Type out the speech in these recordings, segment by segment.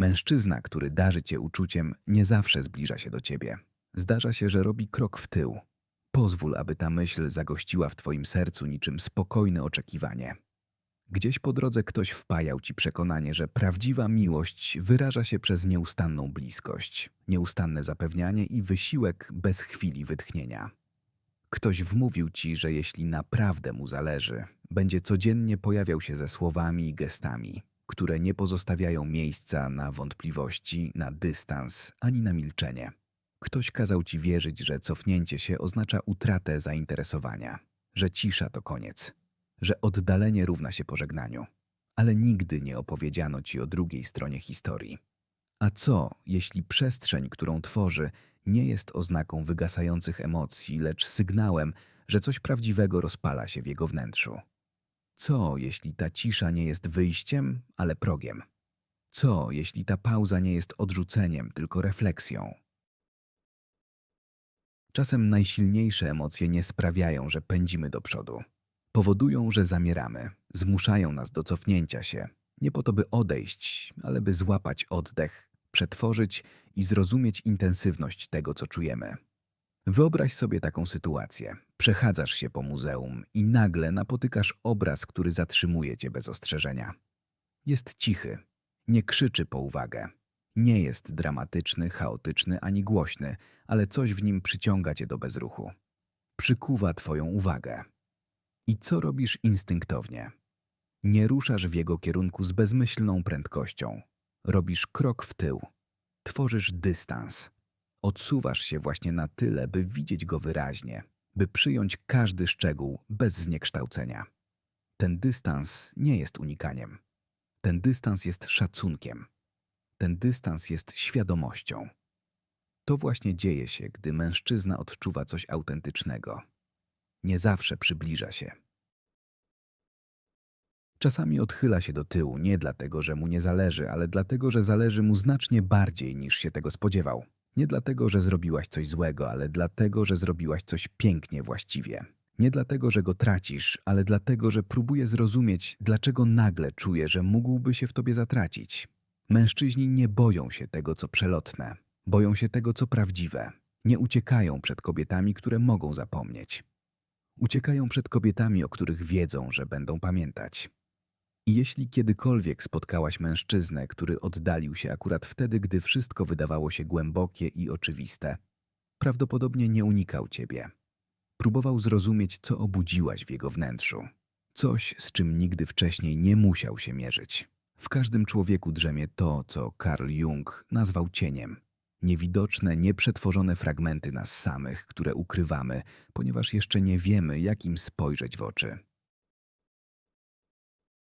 Mężczyzna, który darzy cię uczuciem, nie zawsze zbliża się do ciebie. Zdarza się, że robi krok w tył. Pozwól, aby ta myśl zagościła w twoim sercu niczym spokojne oczekiwanie. Gdzieś po drodze ktoś wpajał ci przekonanie, że prawdziwa miłość wyraża się przez nieustanną bliskość, nieustanne zapewnianie i wysiłek bez chwili wytchnienia. Ktoś wmówił ci, że jeśli naprawdę mu zależy, będzie codziennie pojawiał się ze słowami i gestami, które nie pozostawiają miejsca na wątpliwości, na dystans ani na milczenie. Ktoś kazał ci wierzyć, że cofnięcie się oznacza utratę zainteresowania, że cisza to koniec, że oddalenie równa się pożegnaniu. Ale nigdy nie opowiedziano ci o drugiej stronie historii. A co, jeśli przestrzeń, którą tworzy, nie jest oznaką wygasających emocji, lecz sygnałem, że coś prawdziwego rozpala się w jego wnętrzu? Co, jeśli ta cisza nie jest wyjściem, ale progiem? Co, jeśli ta pauza nie jest odrzuceniem, tylko refleksją? Czasem najsilniejsze emocje nie sprawiają, że pędzimy do przodu. Powodują, że zamieramy, zmuszają nas do cofnięcia się, nie po to, by odejść, ale by złapać oddech, przetworzyć i zrozumieć intensywność tego, co czujemy. Wyobraź sobie taką sytuację. Przechadzasz się po muzeum i nagle napotykasz obraz, który zatrzymuje cię bez ostrzeżenia. Jest cichy, nie krzyczy po uwagę. Nie jest dramatyczny, chaotyczny ani głośny, ale coś w nim przyciąga cię do bezruchu. Przykuwa twoją uwagę. I co robisz instynktownie? Nie ruszasz w jego kierunku z bezmyślną prędkością. Robisz krok w tył. Tworzysz dystans. Odsuwasz się właśnie na tyle, by widzieć go wyraźnie, by przyjąć każdy szczegół bez zniekształcenia. Ten dystans nie jest unikaniem. Ten dystans jest szacunkiem. Ten dystans jest świadomością. To właśnie dzieje się, gdy mężczyzna odczuwa coś autentycznego. Nie zawsze przybliża się. Czasami odchyla się do tyłu nie dlatego, że mu nie zależy, ale dlatego, że zależy mu znacznie bardziej niż się tego spodziewał. Nie dlatego, że zrobiłaś coś złego, ale dlatego, że zrobiłaś coś pięknie właściwie. Nie dlatego, że go tracisz, ale dlatego, że próbuje zrozumieć, dlaczego nagle czuje, że mógłby się w tobie zatracić. Mężczyźni nie boją się tego, co przelotne. Boją się tego, co prawdziwe. Nie uciekają przed kobietami, które mogą zapomnieć. Uciekają przed kobietami, o których wiedzą, że będą pamiętać. Jeśli kiedykolwiek spotkałaś mężczyznę, który oddalił się akurat wtedy, gdy wszystko wydawało się głębokie i oczywiste, prawdopodobnie nie unikał ciebie. Próbował zrozumieć, co obudziłaś w jego wnętrzu. Coś, z czym nigdy wcześniej nie musiał się mierzyć. W każdym człowieku drzemie to, co Carl Jung nazwał cieniem. Niewidoczne, nieprzetworzone fragmenty nas samych, które ukrywamy, ponieważ jeszcze nie wiemy, jak im spojrzeć w oczy.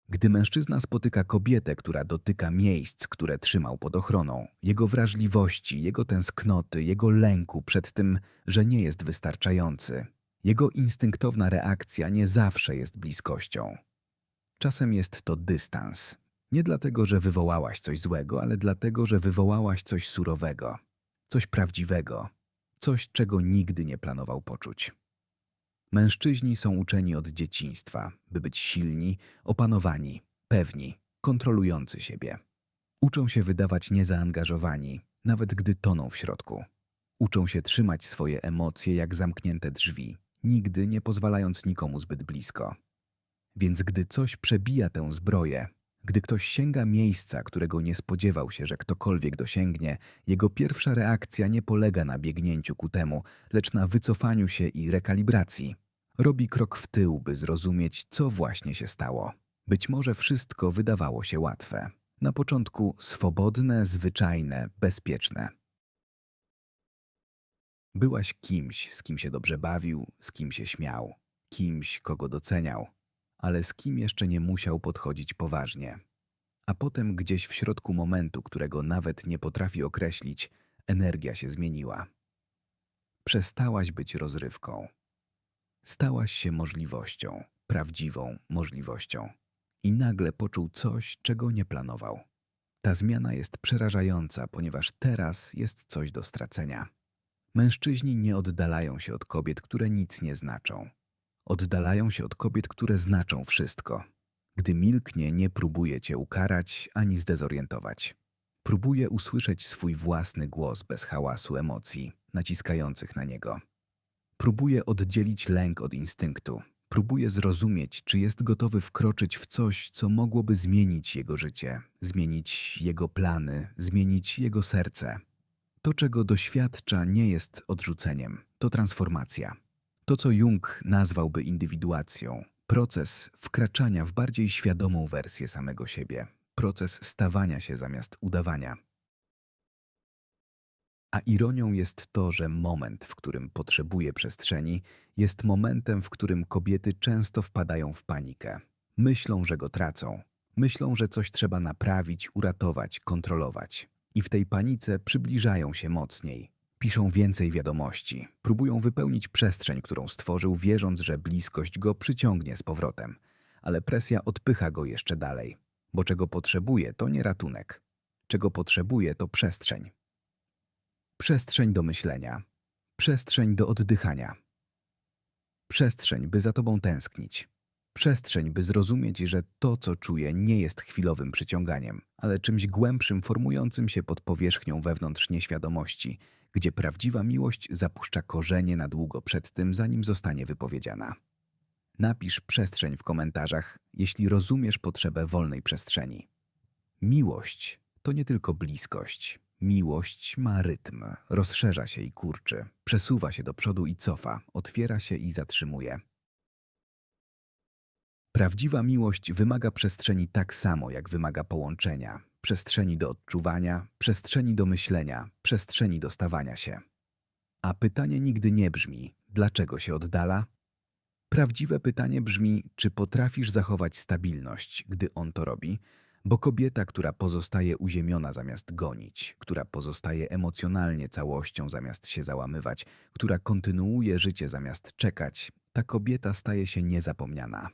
Gdy mężczyzna spotyka kobietę, która dotyka miejsc, które trzymał pod ochroną, jego wrażliwości, jego tęsknoty, jego lęku przed tym, że nie jest wystarczający, jego instynktowna reakcja nie zawsze jest bliskością. Czasem jest to dystans. Nie dlatego, że wywołałaś coś złego, ale dlatego, że wywołałaś coś surowego, coś prawdziwego, coś, czego nigdy nie planował poczuć. Mężczyźni są uczeni od dzieciństwa, by być silni, opanowani, pewni, kontrolujący siebie. Uczą się wydawać niezaangażowani, nawet gdy toną w środku. Uczą się trzymać swoje emocje jak zamknięte drzwi, nigdy nie pozwalając nikomu zbyt blisko. Więc gdy coś przebija tę zbroję, gdy ktoś sięga miejsca, którego nie spodziewał się, że ktokolwiek dosięgnie, jego pierwsza reakcja nie polega na biegnięciu ku temu, lecz na wycofaniu się i rekalibracji. Robi krok w tył, by zrozumieć, co właśnie się stało. Być może wszystko wydawało się łatwe. Na początku swobodne, zwyczajne, bezpieczne. Byłaś kimś, z kim się dobrze bawił, z kim się śmiał, kimś, kogo doceniał, ale z kim jeszcze nie musiał podchodzić poważnie. A potem gdzieś w środku momentu, którego nawet nie potrafi określić, energia się zmieniła. Przestałaś być rozrywką stałaś się możliwością, prawdziwą możliwością. I nagle poczuł coś, czego nie planował. Ta zmiana jest przerażająca, ponieważ teraz jest coś do stracenia. Mężczyźni nie oddalają się od kobiet, które nic nie znaczą. Oddalają się od kobiet, które znaczą wszystko. Gdy milknie, nie próbuje cię ukarać ani zdezorientować. Próbuje usłyszeć swój własny głos bez hałasu emocji naciskających na niego. Próbuje oddzielić lęk od instynktu. Próbuje zrozumieć, czy jest gotowy wkroczyć w coś, co mogłoby zmienić jego życie, zmienić jego plany, zmienić jego serce. To, czego doświadcza, nie jest odrzuceniem, to transformacja. To, co Jung nazwałby indywiduacją, proces wkraczania w bardziej świadomą wersję samego siebie, proces stawania się zamiast udawania. A ironią jest to, że moment, w którym potrzebuje przestrzeni, jest momentem, w którym kobiety często wpadają w panikę. Myślą, że go tracą. Myślą, że coś trzeba naprawić, uratować, kontrolować. I w tej panice przybliżają się mocniej. Piszą więcej wiadomości. Próbują wypełnić przestrzeń, którą stworzył, wierząc, że bliskość go przyciągnie z powrotem. Ale presja odpycha go jeszcze dalej. Bo czego potrzebuje, to nie ratunek. Czego potrzebuje, to przestrzeń. Przestrzeń do myślenia. Przestrzeń do oddychania. Przestrzeń, by za tobą tęsknić. Przestrzeń, by zrozumieć, że to, co czuje, nie jest chwilowym przyciąganiem, ale czymś głębszym, formującym się pod powierzchnią wewnątrz nieświadomości, gdzie prawdziwa miłość zapuszcza korzenie na długo przed tym, zanim zostanie wypowiedziana. Napisz przestrzeń w komentarzach, jeśli rozumiesz potrzebę wolnej przestrzeni. Miłość to nie tylko bliskość. Miłość ma rytm, rozszerza się i kurczy, przesuwa się do przodu i cofa, otwiera się i zatrzymuje. Prawdziwa miłość wymaga przestrzeni tak samo, jak wymaga połączenia, przestrzeni do odczuwania, przestrzeni do myślenia, przestrzeni do stawania się. A pytanie nigdy nie brzmi, dlaczego się oddala? Prawdziwe pytanie brzmi, czy potrafisz zachować stabilność, gdy on to robi, bo kobieta, która pozostaje uziemiona zamiast gonić, która pozostaje emocjonalnie całością zamiast się załamywać, która kontynuuje życie zamiast czekać, ta kobieta staje się niezapomniana.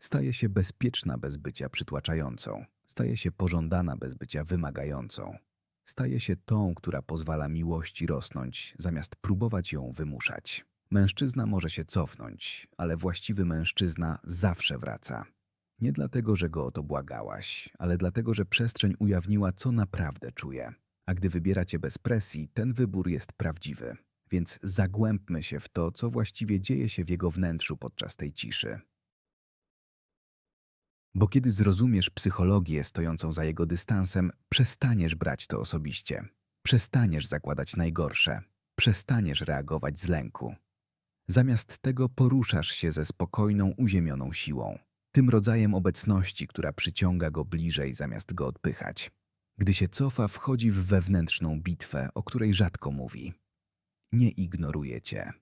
Staje się bezpieczna bez bycia przytłaczającą, staje się pożądana bez bycia wymagającą. Staje się tą, która pozwala miłości rosnąć, zamiast próbować ją wymuszać. Mężczyzna może się cofnąć, ale właściwy mężczyzna zawsze wraca. Nie dlatego, że go o to błagałaś, ale dlatego, że przestrzeń ujawniła, co naprawdę czuje. A gdy wybiera cię bez presji, ten wybór jest prawdziwy. Więc zagłębmy się w to, co właściwie dzieje się w jego wnętrzu podczas tej ciszy. Bo kiedy zrozumiesz psychologię stojącą za jego dystansem, przestaniesz brać to osobiście. Przestaniesz zakładać najgorsze. Przestaniesz reagować z lęku. Zamiast tego poruszasz się ze spokojną, uziemioną siłą. Tym rodzajem obecności, która przyciąga go bliżej zamiast go odpychać. Gdy się cofa, wchodzi w wewnętrzną bitwę, o której rzadko mówi. Nie ignoruje cię.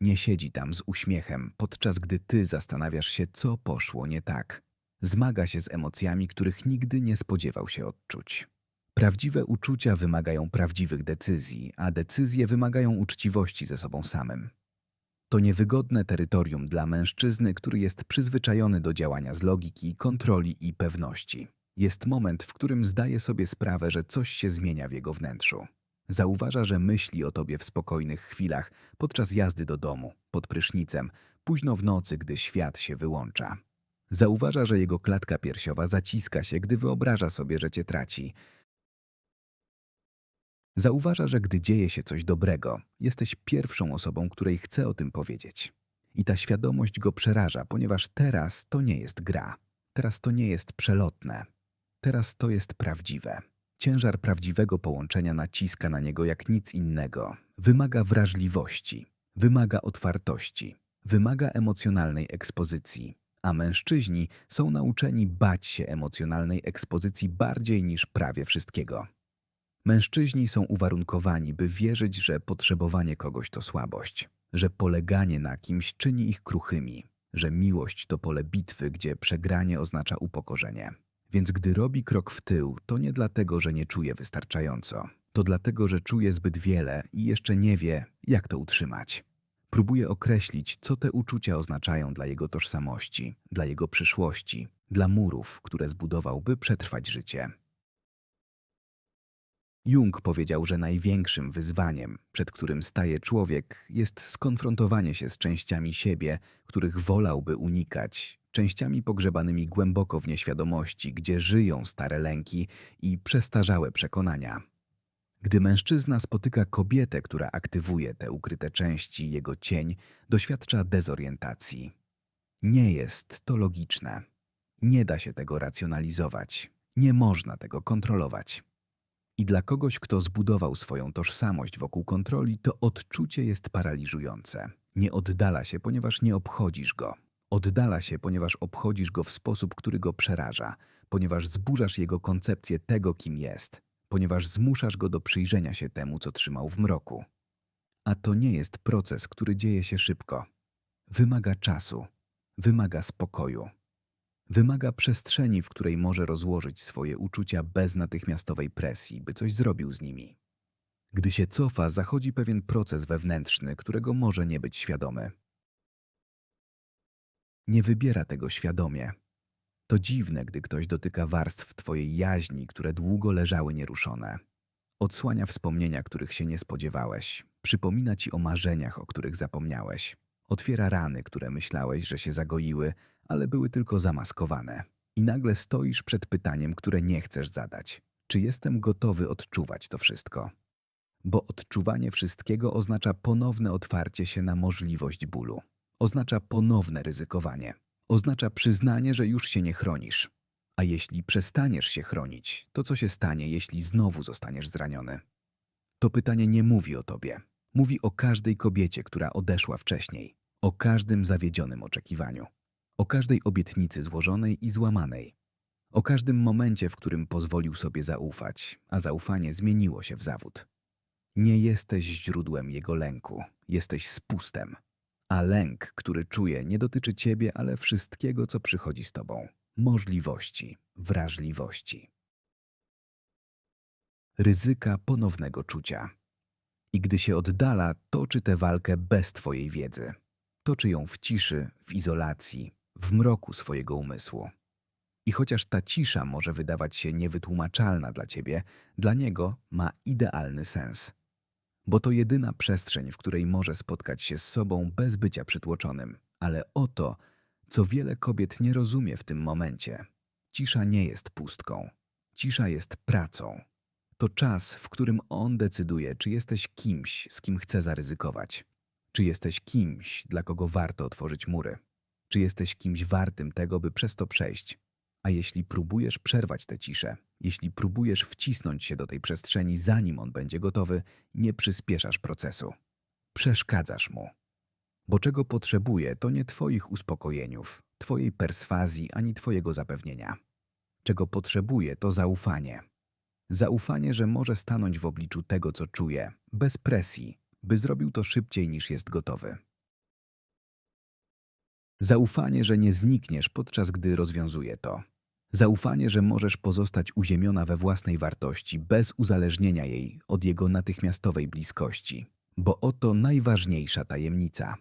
Nie siedzi tam z uśmiechem, podczas gdy ty zastanawiasz się, co poszło nie tak. Zmaga się z emocjami, których nigdy nie spodziewał się odczuć. Prawdziwe uczucia wymagają prawdziwych decyzji, a decyzje wymagają uczciwości ze sobą samym. To niewygodne terytorium dla mężczyzny, który jest przyzwyczajony do działania z logiki, kontroli i pewności. Jest moment, w którym zdaje sobie sprawę, że coś się zmienia w jego wnętrzu. Zauważa, że myśli o tobie w spokojnych chwilach, podczas jazdy do domu, pod prysznicem, późno w nocy, gdy świat się wyłącza. Zauważa, że jego klatka piersiowa zaciska się, gdy wyobraża sobie, że cię traci. Zauważa, że gdy dzieje się coś dobrego, jesteś pierwszą osobą, której chce o tym powiedzieć. I ta świadomość go przeraża, ponieważ teraz to nie jest gra. Teraz to nie jest przelotne. Teraz to jest prawdziwe. Ciężar prawdziwego połączenia naciska na niego jak nic innego. Wymaga wrażliwości, wymaga otwartości, wymaga emocjonalnej ekspozycji. A mężczyźni są nauczeni bać się emocjonalnej ekspozycji bardziej niż prawie wszystkiego. Mężczyźni są uwarunkowani, by wierzyć, że potrzebowanie kogoś to słabość, że poleganie na kimś czyni ich kruchymi, że miłość to pole bitwy, gdzie przegranie oznacza upokorzenie. Więc gdy robi krok w tył, to nie dlatego, że nie czuje wystarczająco. To dlatego, że czuje zbyt wiele i jeszcze nie wie, jak to utrzymać. Próbuje określić, co te uczucia oznaczają dla jego tożsamości, dla jego przyszłości, dla murów, które zbudował, by przetrwać życie. Jung powiedział, że największym wyzwaniem, przed którym staje człowiek, jest skonfrontowanie się z częściami siebie, których wolałby unikać, częściami pogrzebanymi głęboko w nieświadomości, gdzie żyją stare lęki i przestarzałe przekonania. Gdy mężczyzna spotyka kobietę, która aktywuje te ukryte części, jego cień doświadcza dezorientacji. Nie jest to logiczne. Nie da się tego racjonalizować. Nie można tego kontrolować. I dla kogoś, kto zbudował swoją tożsamość wokół kontroli, to odczucie jest paraliżujące. Nie oddala się, ponieważ nie obchodzisz go. Oddala się, ponieważ obchodzisz go w sposób, który go przeraża, ponieważ zburzasz jego koncepcję tego, kim jest, ponieważ zmuszasz go do przyjrzenia się temu, co trzymał w mroku. A to nie jest proces, który dzieje się szybko. Wymaga czasu, wymaga spokoju. Wymaga przestrzeni, w której może rozłożyć swoje uczucia bez natychmiastowej presji, by coś zrobił z nimi. Gdy się cofa, zachodzi pewien proces wewnętrzny, którego może nie być świadomy. Nie wybiera tego świadomie. To dziwne, gdy ktoś dotyka warstw twojej jaźni, które długo leżały nieruszone. Odsłania wspomnienia, których się nie spodziewałeś. Przypomina ci o marzeniach, o których zapomniałeś. Otwiera rany, które myślałeś, że się zagoiły, ale były tylko zamaskowane. I nagle stoisz przed pytaniem, które nie chcesz zadać. Czy jestem gotowy odczuwać to wszystko? Bo odczuwanie wszystkiego oznacza ponowne otwarcie się na możliwość bólu. Oznacza ponowne ryzykowanie. Oznacza przyznanie, że już się nie chronisz. A jeśli przestaniesz się chronić, to co się stanie, jeśli znowu zostaniesz zraniony? To pytanie nie mówi o tobie. Mówi o każdej kobiecie, która odeszła wcześniej. O każdym zawiedzionym oczekiwaniu. O każdej obietnicy złożonej i złamanej. O każdym momencie, w którym pozwolił sobie zaufać, a zaufanie zmieniło się w zawód. Nie jesteś źródłem jego lęku, jesteś spustem. A lęk, który czuje, nie dotyczy ciebie, ale wszystkiego, co przychodzi z tobą możliwości, wrażliwości. Ryzyka ponownego czucia. I gdy się oddala, toczy tę walkę bez twojej wiedzy. Toczy ją w ciszy, w izolacji, w mroku swojego umysłu. I chociaż ta cisza może wydawać się niewytłumaczalna dla ciebie, dla niego ma idealny sens. Bo to jedyna przestrzeń, w której może spotkać się z sobą bez bycia przytłoczonym. Ale oto, co wiele kobiet nie rozumie w tym momencie. Cisza nie jest pustką. Cisza jest pracą. To czas, w którym on decyduje, czy jesteś kimś, z kim chce zaryzykować. Czy jesteś kimś, dla kogo warto otworzyć mury. Czy jesteś kimś wartym tego, by przez to przejść. A jeśli próbujesz przerwać tę ciszę, jeśli próbujesz wcisnąć się do tej przestrzeni, zanim on będzie gotowy, nie przyspieszasz procesu. Przeszkadzasz mu. Bo czego potrzebuje, to nie twoich uspokojeniów, twojej perswazji ani twojego zapewnienia. Czego potrzebuje, to zaufanie. Zaufanie, że może stanąć w obliczu tego, co czuje, bez presji, by zrobił to szybciej niż jest gotowy. Zaufanie, że nie znikniesz podczas gdy rozwiązuje to. Zaufanie, że możesz pozostać uziemiona we własnej wartości, bez uzależnienia jej od jego natychmiastowej bliskości. Bo oto najważniejsza tajemnica.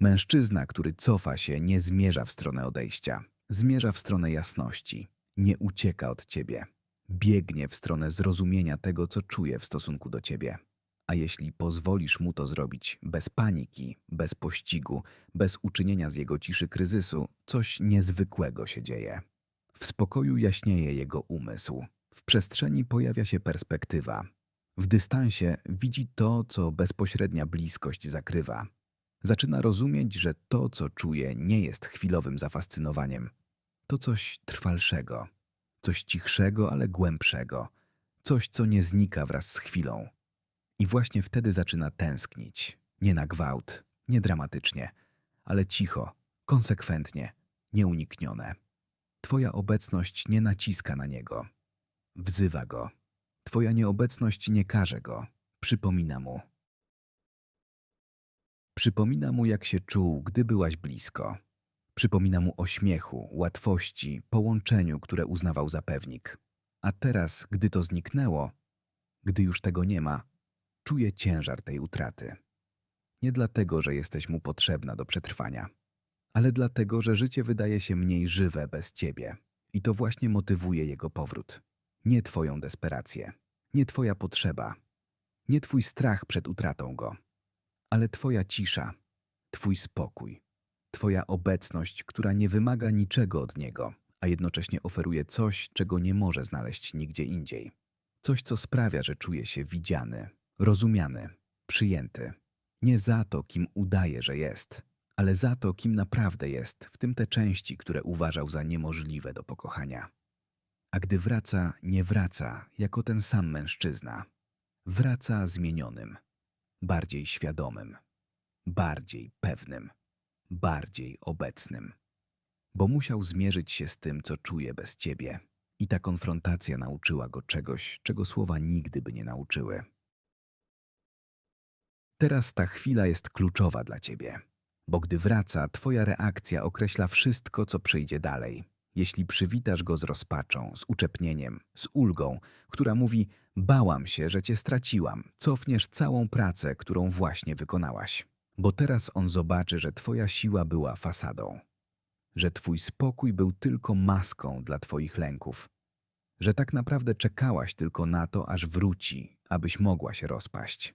Mężczyzna, który cofa się, nie zmierza w stronę odejścia, zmierza w stronę jasności, nie ucieka od ciebie, biegnie w stronę zrozumienia tego, co czuje w stosunku do ciebie. A jeśli pozwolisz mu to zrobić bez paniki, bez pościgu, bez uczynienia z jego ciszy kryzysu, coś niezwykłego się dzieje. W spokoju jaśnieje jego umysł, w przestrzeni pojawia się perspektywa. W dystansie widzi to, co bezpośrednia bliskość zakrywa. Zaczyna rozumieć, że to, co czuje, nie jest chwilowym zafascynowaniem. To coś trwalszego, coś cichszego, ale głębszego, coś, co nie znika wraz z chwilą. I właśnie wtedy zaczyna tęsknić. Nie na gwałt, nie dramatycznie, ale cicho, konsekwentnie, nieuniknione. Twoja obecność nie naciska na niego. Wzywa go. Twoja nieobecność nie karze go. Przypomina mu. Przypomina mu, jak się czuł, gdy byłaś blisko. Przypomina mu o śmiechu, łatwości, połączeniu, które uznawał za pewnik. A teraz, gdy to zniknęło, gdy już tego nie ma, czuje ciężar tej utraty. Nie dlatego, że jesteś mu potrzebna do przetrwania, ale dlatego, że życie wydaje się mniej żywe bez ciebie. I to właśnie motywuje jego powrót. Nie twoją desperację, nie twoja potrzeba, nie twój strach przed utratą go, ale twoja cisza, twój spokój, Twoja obecność, która nie wymaga niczego od niego, a jednocześnie oferuje coś, czego nie może znaleźć nigdzie indziej. Coś, co sprawia, że czuje się widziany, rozumiany, przyjęty. Nie za to, kim udaje, że jest, ale za to, kim naprawdę jest, w tym te części, które uważał za niemożliwe do pokochania. A gdy wraca, nie wraca jako ten sam mężczyzna. Wraca zmienionym, bardziej świadomym, bardziej pewnym, bardziej obecnym. Bo musiał zmierzyć się z tym, co czuje bez ciebie. I ta konfrontacja nauczyła go czegoś, czego słowa nigdy by nie nauczyły. Teraz ta chwila jest kluczowa dla ciebie, bo gdy wraca, twoja reakcja określa wszystko, co przyjdzie dalej. Jeśli przywitasz go z rozpaczą, z uczepnieniem, z ulgą, która mówi: Bałam się, że cię straciłam, cofniesz całą pracę, którą właśnie wykonałaś. Bo teraz on zobaczy, że twoja siła była fasadą, że twój spokój był tylko maską dla twoich lęków, że tak naprawdę czekałaś tylko na to, aż wróci, abyś mogła się rozpaść.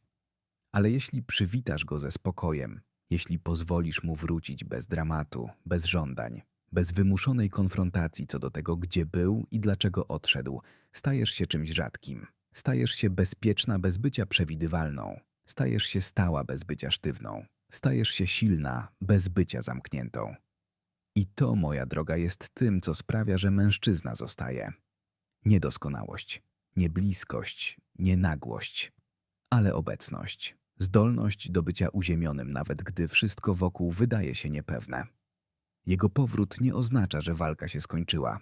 Ale jeśli przywitasz go ze spokojem, jeśli pozwolisz mu wrócić bez dramatu, bez żądań, bez wymuszonej konfrontacji co do tego, gdzie był i dlaczego odszedł, stajesz się czymś rzadkim. Stajesz się bezpieczna bez bycia przewidywalną. Stajesz się stała bez bycia sztywną. Stajesz się silna bez bycia zamkniętą. I to, moja droga, jest tym, co sprawia, że mężczyzna zostaje. Niedoskonałość, nie bliskość, nie nagłość, ale obecność. Zdolność do bycia uziemionym, nawet gdy wszystko wokół wydaje się niepewne. Jego powrót nie oznacza, że walka się skończyła.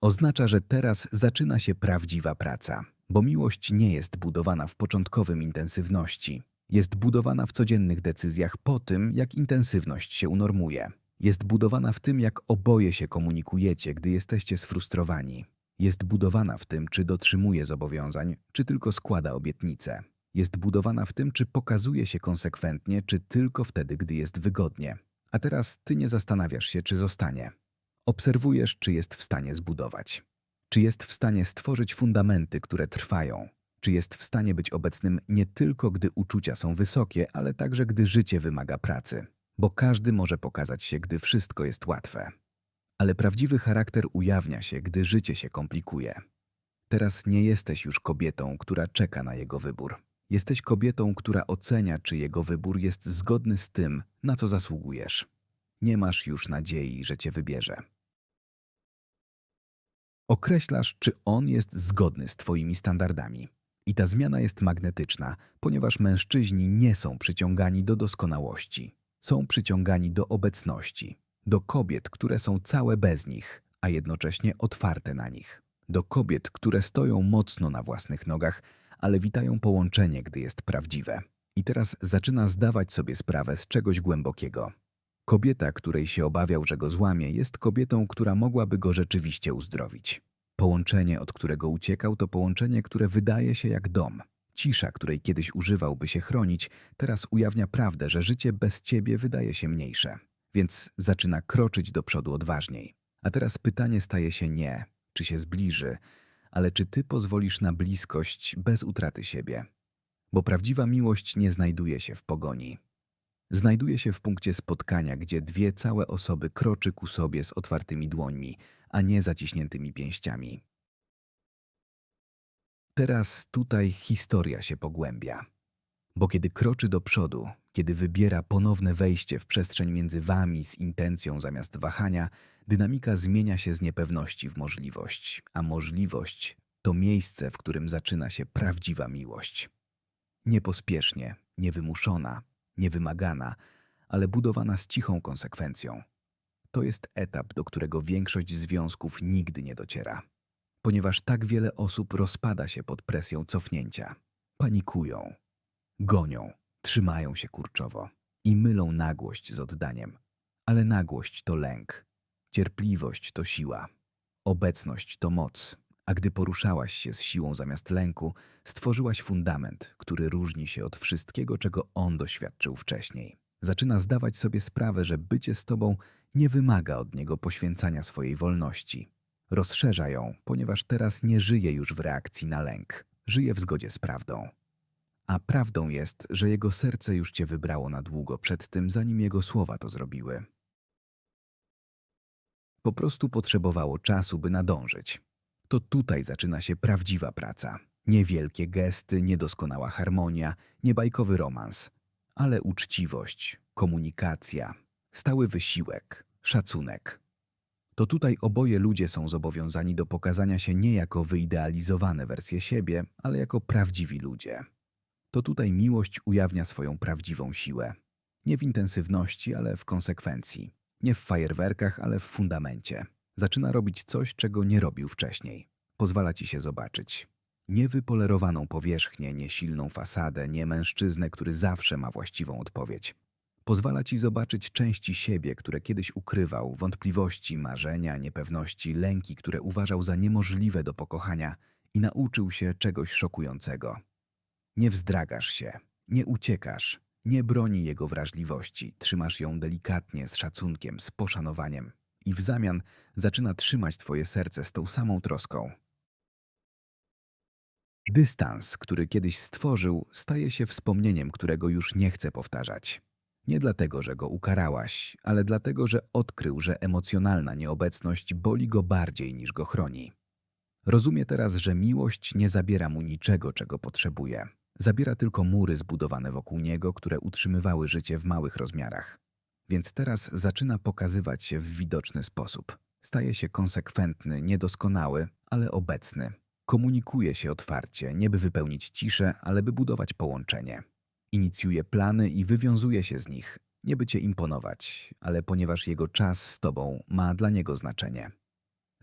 Oznacza, że teraz zaczyna się prawdziwa praca, bo miłość nie jest budowana w początkowym intensywności. Jest budowana w codziennych decyzjach po tym, jak intensywność się unormuje. Jest budowana w tym, jak oboje się komunikujecie, gdy jesteście sfrustrowani. Jest budowana w tym, czy dotrzymuje zobowiązań, czy tylko składa obietnice. Jest budowana w tym, czy pokazuje się konsekwentnie, czy tylko wtedy, gdy jest wygodnie. A teraz ty nie zastanawiasz się, czy zostanie. Obserwujesz, czy jest w stanie zbudować. Czy jest w stanie stworzyć fundamenty, które trwają. Czy jest w stanie być obecnym nie tylko, gdy uczucia są wysokie, ale także, gdy życie wymaga pracy. Bo każdy może pokazać się, gdy wszystko jest łatwe. Ale prawdziwy charakter ujawnia się, gdy życie się komplikuje. Teraz nie jesteś już kobietą, która czeka na jego wybór. Jesteś kobietą, która ocenia, czy jego wybór jest zgodny z tym, na co zasługujesz. Nie masz już nadziei, że cię wybierze. Określasz, czy on jest zgodny z twoimi standardami. I ta zmiana jest magnetyczna, ponieważ mężczyźni nie są przyciągani do doskonałości. Są przyciągani do obecności, do kobiet, które są całe bez nich, a jednocześnie otwarte na nich. Do kobiet, które stoją mocno na własnych nogach, ale witają połączenie, gdy jest prawdziwe. I teraz zaczyna zdawać sobie sprawę z czegoś głębokiego. Kobieta, której się obawiał, że go złamie, jest kobietą, która mogłaby go rzeczywiście uzdrowić. Połączenie, od którego uciekał, to połączenie, które wydaje się jak dom. Cisza, której kiedyś używał, by się chronić, teraz ujawnia prawdę, że życie bez ciebie wydaje się mniejsze. Więc zaczyna kroczyć do przodu odważniej. A teraz pytanie staje się nie, czy się zbliży, ale czy ty pozwolisz na bliskość bez utraty siebie? Bo prawdziwa miłość nie znajduje się w pogoni. Znajduje się w punkcie spotkania, gdzie dwie całe osoby kroczy ku sobie z otwartymi dłońmi, a nie zaciśniętymi pięściami. Teraz tutaj historia się pogłębia. Bo kiedy kroczy do przodu, kiedy wybiera ponowne wejście w przestrzeń między wami z intencją zamiast wahania, dynamika zmienia się z niepewności w możliwość, a możliwość to miejsce, w którym zaczyna się prawdziwa miłość. Niepospiesznie, niewymuszona, niewymagana, ale budowana z cichą konsekwencją. To jest etap, do którego większość związków nigdy nie dociera, ponieważ tak wiele osób rozpada się pod presją cofnięcia. Panikują, gonią, trzymają się kurczowo i mylą nagłość z oddaniem. Ale nagłość to lęk, cierpliwość to siła, obecność to moc, a gdy poruszałaś się z siłą zamiast lęku, stworzyłaś fundament, który różni się od wszystkiego, czego on doświadczył wcześniej. Zaczyna zdawać sobie sprawę, że bycie z tobą nie wymaga od niego poświęcania swojej wolności. Rozszerza ją, ponieważ teraz nie żyje już w reakcji na lęk, żyje w zgodzie z prawdą. A prawdą jest, że jego serce już cię wybrało na długo przed tym, zanim jego słowa to zrobiły. Po prostu potrzebowało czasu, by nadążyć. To tutaj zaczyna się prawdziwa praca. Niewielkie gesty, niedoskonała harmonia, nie bajkowy romans, ale uczciwość, komunikacja, stały wysiłek, szacunek. To tutaj oboje ludzie są zobowiązani do pokazania się nie jako wyidealizowane wersje siebie, ale jako prawdziwi ludzie. To tutaj miłość ujawnia swoją prawdziwą siłę. Nie w intensywności, ale w konsekwencji. Nie w fajerwerkach, ale w fundamencie. Zaczyna robić coś, czego nie robił wcześniej. Pozwala ci się zobaczyć. Nie wypolerowaną powierzchnię, nie silną fasadę, nie mężczyznę, który zawsze ma właściwą odpowiedź. Pozwala ci zobaczyć części siebie, które kiedyś ukrywał, wątpliwości, marzenia, niepewności, lęki, które uważał za niemożliwe do pokochania i nauczył się czegoś szokującego. Nie wzdragasz się, nie uciekasz, nie broni jego wrażliwości, trzymasz ją delikatnie, z szacunkiem, z poszanowaniem i w zamian zaczyna trzymać twoje serce z tą samą troską. Dystans, który kiedyś stworzył, staje się wspomnieniem, którego już nie chce powtarzać. Nie dlatego, że go ukarałaś, ale dlatego, że odkrył, że emocjonalna nieobecność boli go bardziej niż go chroni. Rozumie teraz, że miłość nie zabiera mu niczego, czego potrzebuje. Zabiera tylko mury zbudowane wokół niego, które utrzymywały życie w małych rozmiarach. Więc teraz zaczyna pokazywać się w widoczny sposób. Staje się konsekwentny, niedoskonały, ale obecny. Komunikuje się otwarcie, nie by wypełnić ciszę, ale by budować połączenie. Inicjuje plany i wywiązuje się z nich, nie by cię imponować, ale ponieważ jego czas z tobą ma dla niego znaczenie.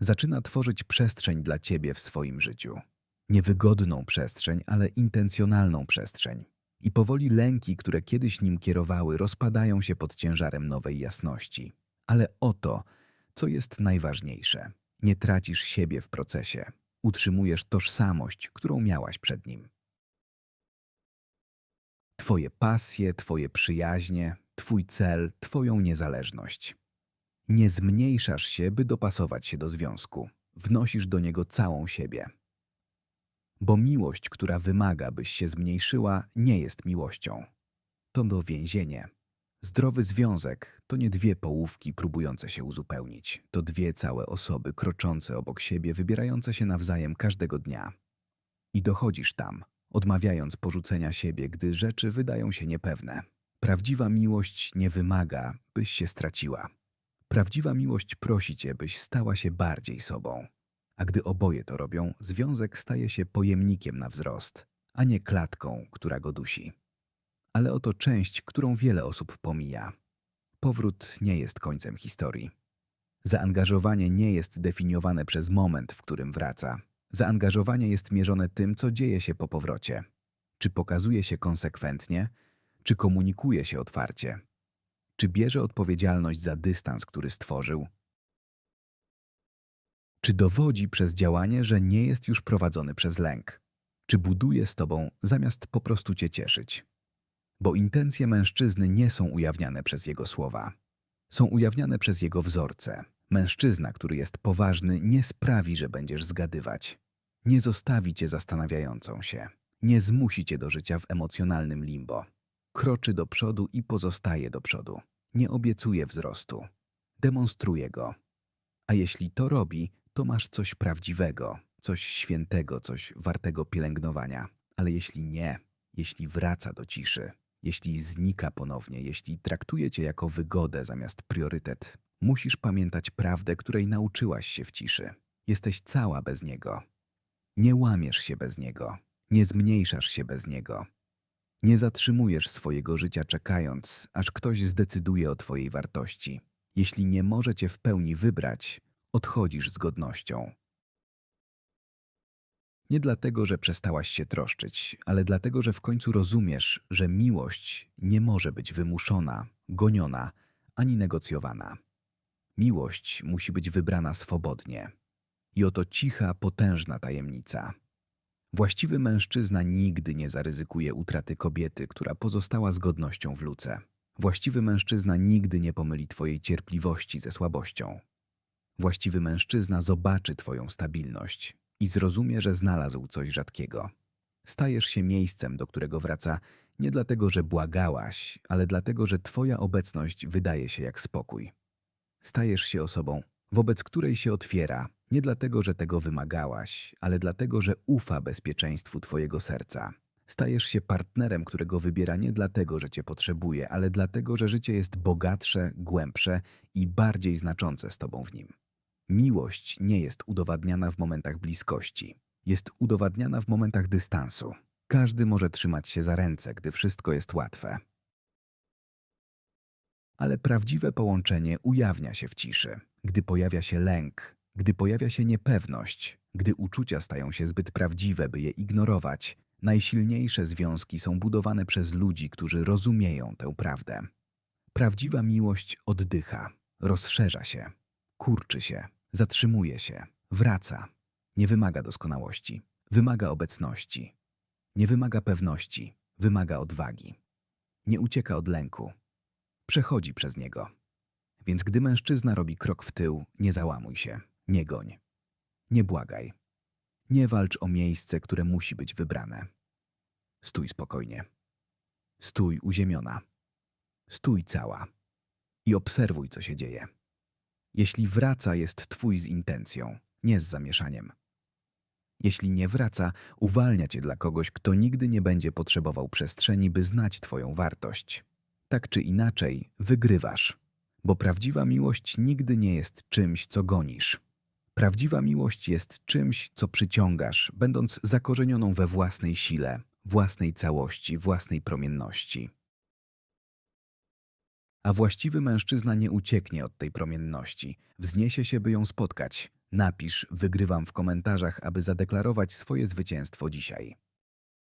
Zaczyna tworzyć przestrzeń dla ciebie w swoim życiu. Niewygodną przestrzeń, ale intencjonalną przestrzeń. I powoli lęki, które kiedyś nim kierowały, rozpadają się pod ciężarem nowej jasności. Ale oto, co jest najważniejsze. Nie tracisz siebie w procesie. Utrzymujesz tożsamość, którą miałaś przed nim. Twoje pasje, Twoje przyjaźnie, Twój cel, Twoją niezależność. Nie zmniejszasz się, by dopasować się do związku. Wnosisz do niego całą siebie. Bo miłość, która wymaga, byś się zmniejszyła, nie jest miłością. To do więzienie. Zdrowy związek to nie dwie połówki próbujące się uzupełnić. To dwie całe osoby kroczące obok siebie, wybierające się nawzajem każdego dnia. I dochodzisz tam, odmawiając porzucenia siebie, gdy rzeczy wydają się niepewne. Prawdziwa miłość nie wymaga, byś się straciła. Prawdziwa miłość prosi cię, byś stała się bardziej sobą. A gdy oboje to robią, związek staje się pojemnikiem na wzrost, a nie klatką, która go dusi. Ale oto część, którą wiele osób pomija. Powrót nie jest końcem historii. Zaangażowanie nie jest definiowane przez moment, w którym wraca. Zaangażowanie jest mierzone tym, co dzieje się po powrocie. Czy pokazuje się konsekwentnie, czy komunikuje się otwarcie, czy bierze odpowiedzialność za dystans, który stworzył, czy dowodzi przez działanie, że nie jest już prowadzony przez lęk, czy buduje z tobą zamiast po prostu cię cieszyć. Bo intencje mężczyzny nie są ujawniane przez jego słowa. Są ujawniane przez jego wzorce. Mężczyzna, który jest poważny, nie sprawi, że będziesz zgadywać. Nie zostawi cię zastanawiającą się. Nie zmusi cię do życia w emocjonalnym limbo. Kroczy do przodu i pozostaje do przodu. Nie obiecuje wzrostu. Demonstruje go. A jeśli to robi, to masz coś prawdziwego, coś świętego, coś wartego pielęgnowania. Ale jeśli nie, jeśli wraca do ciszy, jeśli znika ponownie, jeśli traktuje cię jako wygodę zamiast priorytet, musisz pamiętać prawdę, której nauczyłaś się w ciszy. Jesteś cała bez niego. Nie łamiesz się bez niego, nie zmniejszasz się bez niego. Nie zatrzymujesz swojego życia czekając, aż ktoś zdecyduje o twojej wartości. Jeśli nie może cię w pełni wybrać, odchodzisz z godnością. Nie dlatego, że przestałaś się troszczyć, ale dlatego, że w końcu rozumiesz, że miłość nie może być wymuszona, goniona ani negocjowana. Miłość musi być wybrana swobodnie. I oto cicha, potężna tajemnica. Właściwy mężczyzna nigdy nie zaryzykuje utraty kobiety, która pozostała z godnością w luce. Właściwy mężczyzna nigdy nie pomyli twojej cierpliwości ze słabością. Właściwy mężczyzna zobaczy twoją stabilność i zrozumie, że znalazł coś rzadkiego. Stajesz się miejscem, do którego wraca nie dlatego, że błagałaś, ale dlatego, że Twoja obecność wydaje się jak spokój. Stajesz się osobą, wobec której się otwiera, nie dlatego, że tego wymagałaś, ale dlatego, że ufa bezpieczeństwu Twojego serca. Stajesz się partnerem, którego wybiera nie dlatego, że Cię potrzebuje, ale dlatego, że życie jest bogatsze, głębsze i bardziej znaczące z Tobą w nim. Miłość nie jest udowadniana w momentach bliskości, jest udowadniana w momentach dystansu. Każdy może trzymać się za ręce, gdy wszystko jest łatwe. Ale prawdziwe połączenie ujawnia się w ciszy, gdy pojawia się lęk, gdy pojawia się niepewność, gdy uczucia stają się zbyt prawdziwe, by je ignorować. Najsilniejsze związki są budowane przez ludzi, którzy rozumieją tę prawdę. Prawdziwa miłość oddycha, rozszerza się, kurczy się, zatrzymuje się, wraca. Nie wymaga doskonałości, wymaga obecności. Nie wymaga pewności, wymaga odwagi. Nie ucieka od lęku, przechodzi przez niego. Więc gdy mężczyzna robi krok w tył, nie załamuj się, nie goń. Nie błagaj. Nie walcz o miejsce, które musi być wybrane. Stój spokojnie. Stój uziemiona. Stój cała. I obserwuj, co się dzieje. Jeśli wraca, jest twój z intencją, nie z zamieszaniem. Jeśli nie wraca, uwalnia cię dla kogoś, kto nigdy nie będzie potrzebował przestrzeni, by znać twoją wartość. Tak czy inaczej, wygrywasz, bo prawdziwa miłość nigdy nie jest czymś, co gonisz. Prawdziwa miłość jest czymś, co przyciągasz, będąc zakorzenioną we własnej sile, własnej całości, własnej promienności. A właściwy mężczyzna nie ucieknie od tej promienności, wzniesie się, by ją spotkać. Napisz, wygrywam w komentarzach, aby zadeklarować swoje zwycięstwo dzisiaj.